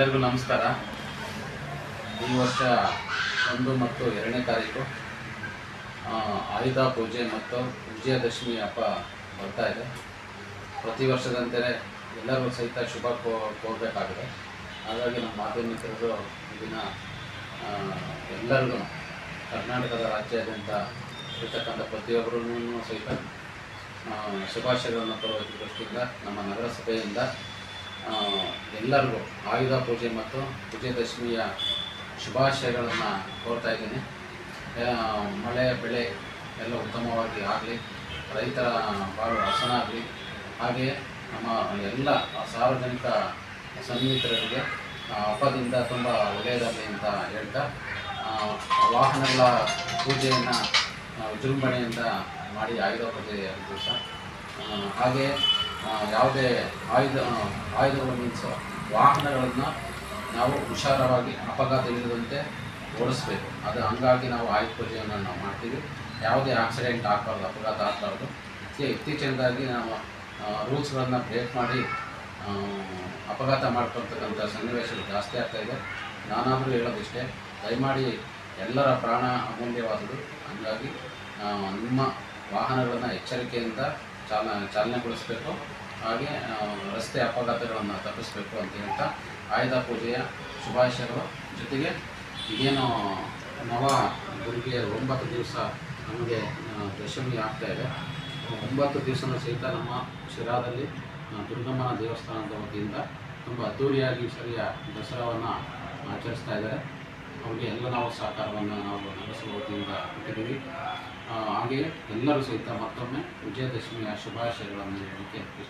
ಎಲ್ಲರಿಗೂ ನಮಸ್ಕಾರ. ಈ ವರ್ಷ ಒಂದು ಮತ್ತು ಎರಡನೇ ತಾರೀಕು ಆಯುಧ ಪೂಜೆ ಮತ್ತು ವಿಜಯದಶಮಿ ಹಬ್ಬ ಬರ್ತಾ ಇದೆ. ಪ್ರತಿ ವರ್ಷದಂತೆಯೇ ಎಲ್ಲರಿಗೂ ಸಹಿತ ಶುಭ ಕೋ, ಕೋರಬೇಕಾಗಿದೆ. ಹಾಗಾಗಿ ನಮ್ಮ ಮಾಧ್ಯಮಿಕರು ದಿನ ಎಲ್ಲರಿಗೂ ಕರ್ನಾಟಕದ ರಾಜ್ಯಾದ್ಯಂತ ಇರ್ತಕ್ಕಂಥ ಪ್ರತಿಯೊಬ್ಬರೂ ಸಹಿತ ಶುಭಾಶಯಗಳನ್ನು ಕೊಡುವ ದೃಷ್ಟಿಯಿಂದ, ನಮ್ಮ ನಗರಸಭೆಯಿಂದ ಎಲ್ಲರಿಗೂ ಆಯುಧ ಪೂಜೆ ಮತ್ತು ವಿಜಯದಶಮಿಯ ಶುಭಾಶಯಗಳನ್ನು ಕೋರ್ತಾ ಇದ್ದೀನಿ. ಮಳೆ ಬೆಳೆ ಎಲ್ಲ ಉತ್ತಮವಾಗಿ ಆಗಲಿ ರೈತರ ಬಾಳು ಹಸನಾಗಲಿ ಹಾಗೆಯೇ ನಮ್ಮ ಎಲ್ಲ ಸಾರ್ವಜನಿಕ ಸನ್ನಿಹಿತರಿಗೆ ಹಬ್ಬದಿಂದ ತುಂಬ ಒಳ್ಳೆಯದಾಗಲಿ ಅಂತ ಹೇಳ್ತಾ ವಾಹನಗಳ ಪೂಜೆಯನ್ನು ವಿಜೃಂಭಣೆಯಿಂದ ಮಾಡಿ ಆಯುಧ ಪೂಜೆಯ ದಿವಸ ಹಾಗೆ ಆ, ಯಾವುದೇ ಆಯುಧ ಆಯುಧಗಳು ಮೀನ್ಸ್ ವಾಹನಗಳನ್ನು ನಾವು ಹುಷಾರವಾಗಿ ಅಪಘಾತ ಇಲ್ಲದಂತೆ ಓಡಿಸ್ಬೇಕು. ಅದು ಹಂಗಾಗಿ ನಾವು ಆಯುಧ ಪೂಜೆಯನ್ನು ನಾವು ಮಾಡ್ತೀವಿ. ಯಾವುದೇ ಆಕ್ಸಿಡೆಂಟ್ ಆಗಬಾರ್ದು, ಅಪಘಾತ ಆಗಬಾರ್ದು. ಇತ್ತೀಚಿನದಾಗಿ ನಾವು ರೂಲ್ಸ್ಗಳನ್ನು ಬ್ರೇಕ್ ಮಾಡಿ ಅಪಘಾತ ಮಾಡ್ಕೊಳ್ತಕ್ಕಂಥ ಸನ್ನಿವೇಶಗಳು ಜಾಸ್ತಿ ಆಗ್ತಾಯಿದೆ ನಾನಾದರೂ ಹೇಳೋದಿಷ್ಟೇ, ದಯಮಾಡಿ ಎಲ್ಲರ ಪ್ರಾಣ ಅಮೂಲ್ಯವಾದುದು. ಹಂಗಾಗಿ ನಿಮ್ಮ ವಾಹನಗಳನ್ನು ಎಚ್ಚರಿಕೆಯಿಂದ ಚಾಲ ಚಾಲನೆಗೊಳಿಸಬೇಕು. ಹಾಗೆ ರಸ್ತೆ ಅಪಘಾತಗಳನ್ನು ತಪ್ಪಿಸಬೇಕು ಅಂತ ಹೇಳ್ತಾ ಆಯುಧ ಪೂಜೆಯ ಶುಭಾಶಯಗಳು. ಜೊತೆಗೆ ಏನು ನವ ದುರ್ಗೆಯ ಒಂಬತ್ತು ದಿವಸ ನಮಗೆ ದಶಮಿ ಆಗ್ತಾ ಇದೆ. ಒಂಬತ್ತು ದಿವಸನೂ ಸಹಿತ ನಮ್ಮ ಶಿರಾದಲ್ಲಿ ದುರ್ಗಮ್ಮನ ದೇವಸ್ಥಾನದ ವತಿಯಿಂದ ತುಂಬ ಅದ್ದೂರಿಯಾಗಿ ಸರಿಯ ದಸರಾವನ್ನು ಆಚರಿಸ್ತಾ ಇದ್ದಾರೆ. ಅವರಿಗೆ ಎಲ್ಲ ನಾವು ಸಹಕಾರವನ್ನು ನಾವು ನಡೆಸುವ ವತಿಯಿಂದ ಕೊಟ್ಟಿದ್ದೀವಿ. ಹಾಗೆಯೇ ಎಲ್ಲರೂ ಸಹಿತ ಮತ್ತೊಮ್ಮೆ ವಿಜಯದಶಮಿಯ ಶುಭಾಶಯಗಳನ್ನು ಹೇಳಲಿಕ್ಕೆ ಇಷ್ಟ